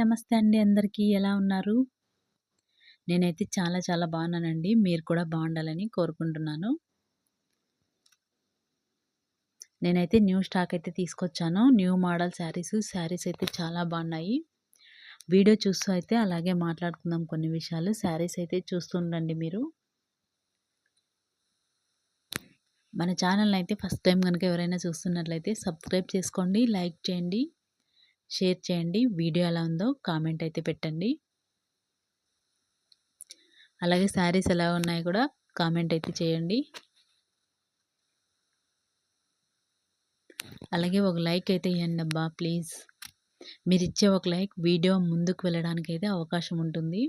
నమస్తే అండి అందరికీ. ఎలా ఉన్నారు? నేనైతే చాలా చాలా బాగున్నానండి. మీరు కూడా బాగుండాలని కోరుకుంటున్నాను. నేనైతే న్యూ స్టాక్ అయితే తీసుకొచ్చాను. New model saris. శారీస్ అయితే చాలా బాగున్నాయి. వీడియో చూస్తూ అయితే అలాగే మాట్లాడుకుందాం కొన్ని విషయాలు. శారీస్ అయితే చూస్తుండండి మీరు. మన ఛానల్ అయితే ఫస్ట్ టైం కనుక ఎవరైనా చూస్తున్నట్లయితే సబ్స్క్రైబ్ చేసుకోండి లైక్ చేయండి. షేర్ చేయండి. వీడియో ఎలా ఉందో కామెంట్ అయితే పెట్టండి. అలాగే శారీస్ ఎలా ఉన్నాయో కూడా కామెంట్ అయితే చేయండి. అలాగే ఒక లైక్ అయితే ఇవ్వండి అబ్బా ప్లీజ్. మీరు ఇచ్చే ఒక లైక్ వీడియో ముందుకు వెళ్ళడానికి అయితే అవకాశం ఉంటుంది.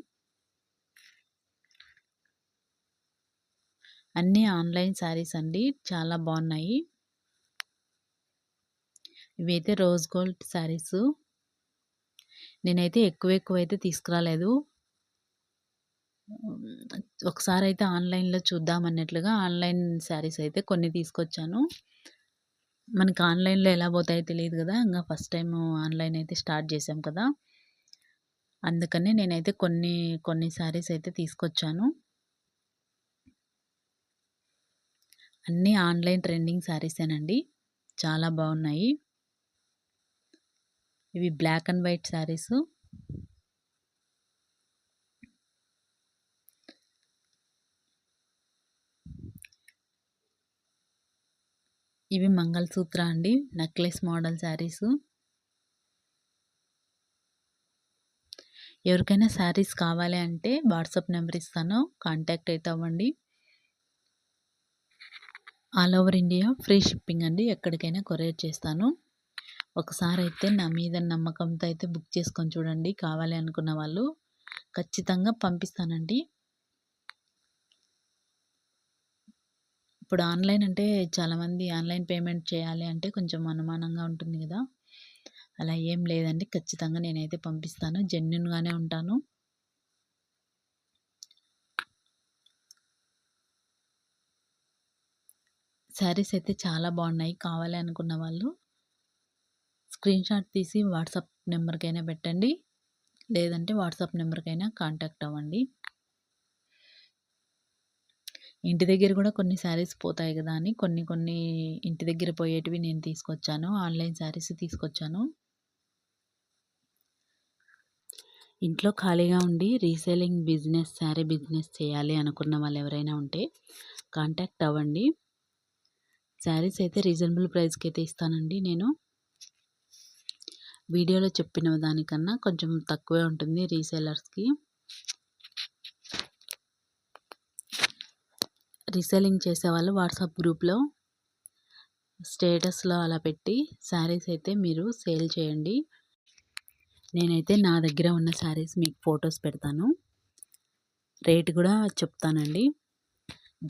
అన్నీ ఆన్లైన్ శారీస్ అండి. చాలా బాగున్నాయి. ఇవైతే రోజ్ గోల్డ్ శారీస్. నేనైతే ఎక్కువ ఎక్కువ అయితే తీసుకురాలేదు. ఒకసారి అయితే ఆన్లైన్లో చూద్దాం అన్నట్లుగా ఆన్లైన్ శారీస్ అయితే కొన్ని తీసుకొచ్చాను. మనకు ఆన్లైన్లో ఎలా పోతాయో తెలియదు కదా ఇంకా ఫస్ట్ టైం ఆన్లైన్ అయితే స్టార్ట్ చేసాం కదా. అందుకనే నేనైతే కొన్ని కొన్ని శారీస్ అయితే తీసుకొచ్చాను. అన్నీ ఆన్లైన్ ట్రెండింగ్ శారీసేనండి. చాలా బాగున్నాయి. ఇవి బ్లాక్ అండ్ వైట్ శారీస్. ఇవి మంగళసూత్ర అండి నెక్లెస్ మోడల్ శారీస్. ఎవరికైనా శారీస్ కావాలి అంటే వాట్సాప్ నెంబర్ ఇస్తాను కాంటాక్ట్ అయితే అవ్వండి. All over India free shipping అండి ఎక్కడికైనా కొరియర్ చేస్తాను. ఒకసారి అయితే నా మీద నమ్మకంతో అయితే బుక్ చేసుకొని చూడండి కావాలి అనుకున్న వాళ్ళు. ఖచ్చితంగా పంపిస్తానండి. ఇప్పుడు ఆన్లైన్ అంటే చాలామంది ఆన్లైన్ పేమెంట్ చేయాలి అంటే కొంచెం అనుమానంగా ఉంటుంది కదా. అలా ఏం లేదండి ఖచ్చితంగా నేనైతే పంపిస్తాను. జెన్యున్గానే ఉంటాను. శారీస్ అయితే చాలా బాగున్నాయి కావాలి అనుకున్న వాళ్ళు. స్క్రీన్ షాట్ తీసి వాట్సాప్ నెంబర్కైనా పెట్టండి. లేదంటే వాట్సాప్ నెంబర్కైనా కాంటాక్ట్ అవ్వండి. ఇంటి దగ్గర కూడా కొన్ని శారీస్ పోతాయి కదా అని కొన్ని కొన్ని ఇంటి దగ్గర పోయేటివి నేను తీసుకొచ్చాను. ఆన్లైన్ శారీస్ తీసుకొచ్చాను. ఇంట్లో ఖాళీగా ఉండి రీసేలింగ్ బిజినెస్ శారీ బిజినెస్ చేయాలి అనుకున్న వాళ్ళు ఎవరైనా ఉంటే కాంటాక్ట్ అవ్వండి. శారీస్ అయితే రీజనబుల్ ప్రైస్కి అయితే ఇస్తానండి నేను. వీడియోలో చెప్పిన దానికన్నా కొంచెం తక్కువే ఉంటుంది రీసేలర్స్కి. రీసేలింగ్ చేసేవాళ్ళు వాట్సాప్ గ్రూప్లో స్టేటస్లో అలా పెట్టి శారీస్ అయితే మీరు సేల్ చేయండి. నేనైతే నా దగ్గర ఉన్న శారీస్ మీకు ఫొటోస్ పెడతాను. రేట్ కూడా చెప్తానండి.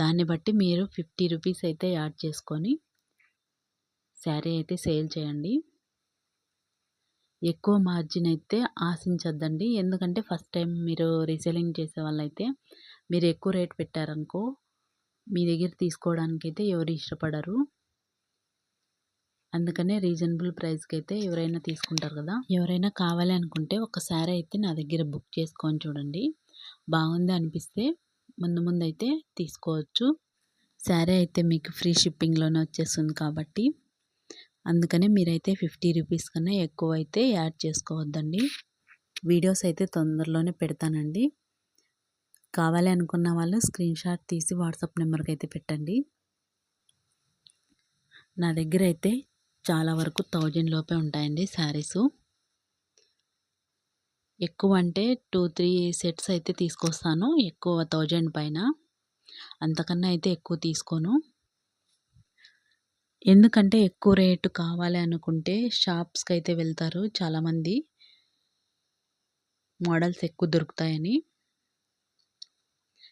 దాన్ని బట్టి మీరు ఫిఫ్టీ రూపీస్ అయితే యాడ్ చేసుకొని శారీ అయితే సేల్ చేయండి. ఎక్కువ మార్జిన్ అయితే ఆశించద్దండి. ఎందుకంటే ఫస్ట్ టైం మీరు రీసేలింగ్ చేసే వాళ్ళైతే మీరు ఎక్కువ రేట్ పెట్టారనుకో మీ దగ్గర తీసుకోవడానికి అయితే ఎవరు ఇష్టపడరు. అందుకనే రీజనబుల్ ప్రైస్కి అయితే ఎవరైనా తీసుకుంటారు కదా. ఎవరైనా కావాలి అనుకుంటే ఒకసారి అయితే నా దగ్గర బుక్ చేసుకొని చూడండి. బాగుంది అనిపిస్తే ముందు ముందు అయితే తీసుకోవచ్చు. శారీ అయితే మీకు ఫ్రీ షిప్పింగ్లోనే వచ్చేస్తుంది కాబట్టి అందుకని మీరైతే ఫిఫ్టీ రూపీస్ కన్నా ఎక్కువ అయితే యాడ్ చేసుకోవద్దండి. వీడియోస్ అయితే తొందరలోనే పెడతానండి. కావాలి అనుకున్న వాళ్ళు స్క్రీన్ షాట్ తీసి వాట్సాప్ నెంబర్కి అయితే పెట్టండి. నా దగ్గర అయితే చాలా వరకు థౌజండ్ లోపే ఉంటాయండి శారీసు. ఎక్కువ అంటే టూ త్రీ సెట్స్ అయితే తీసుకొస్తాను. ఎక్కువ థౌజండ్ పైన. అంతకన్నా అయితే ఎక్కువ తీసుకోను. ఎందుకంటే ఎక్కువ రేటు కావాలి అనుకుంటే షాప్స్కి అయితే వెళ్తారు చాలామంది. మోడల్స్ ఎక్కువ దొరుకుతాయని.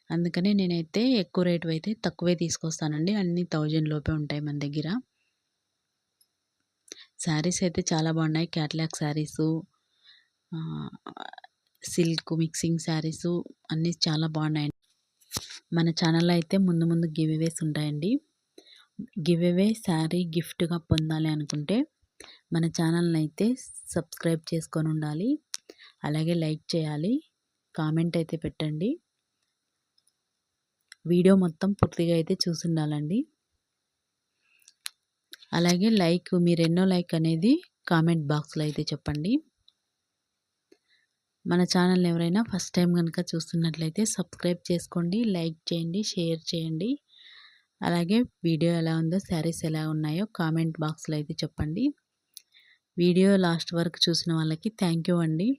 అందుకనే నేనైతే ఎక్కువ రేటు అయితే తక్కువే తీసుకొస్తానండి. అన్నీ థౌజండ్ లోపే ఉంటాయి మన దగ్గర. శారీస్ అయితే చాలా బాగున్నాయి. Catalogue saris silk mixing saris అన్నీ చాలా బాగున్నాయి మన ఛానల్లో అయితే ముందు ముందు గివ్ ఉంటాయండి. గివ్ అవే శారీ గిఫ్ట్గా పొందాలి అనుకుంటే మన ఛానల్ని అయితే సబ్స్క్రైబ్ చేసుకొని ఉండాలి. అలాగే లైక్ చేయాలి. కామెంట్ అయితే పెట్టండి. వీడియో మొత్తం పూర్తిగా అయితే చూసుండాలండి. అలాగే లైక్ మీరు ఎన్నో లైక్ అనేది కామెంట్ బాక్స్లో అయితే చెప్పండి. మన ఛానల్ ఎవరైనా ఫస్ట్ టైం కనుక చూస్తున్నట్లయితే సబ్స్క్రైబ్ చేసుకోండి లైక్ చేయండి షేర్ చేయండి. అలాగే వీడియో ఎలా ఉందో శారీస్ ఎలా ఉన్నాయో కామెంట్ బాక్స్లో అయితే చెప్పండి. వీడియో లాస్ట్ వరకు చూసిన వాళ్ళకి థ్యాంక్ యూ అండి.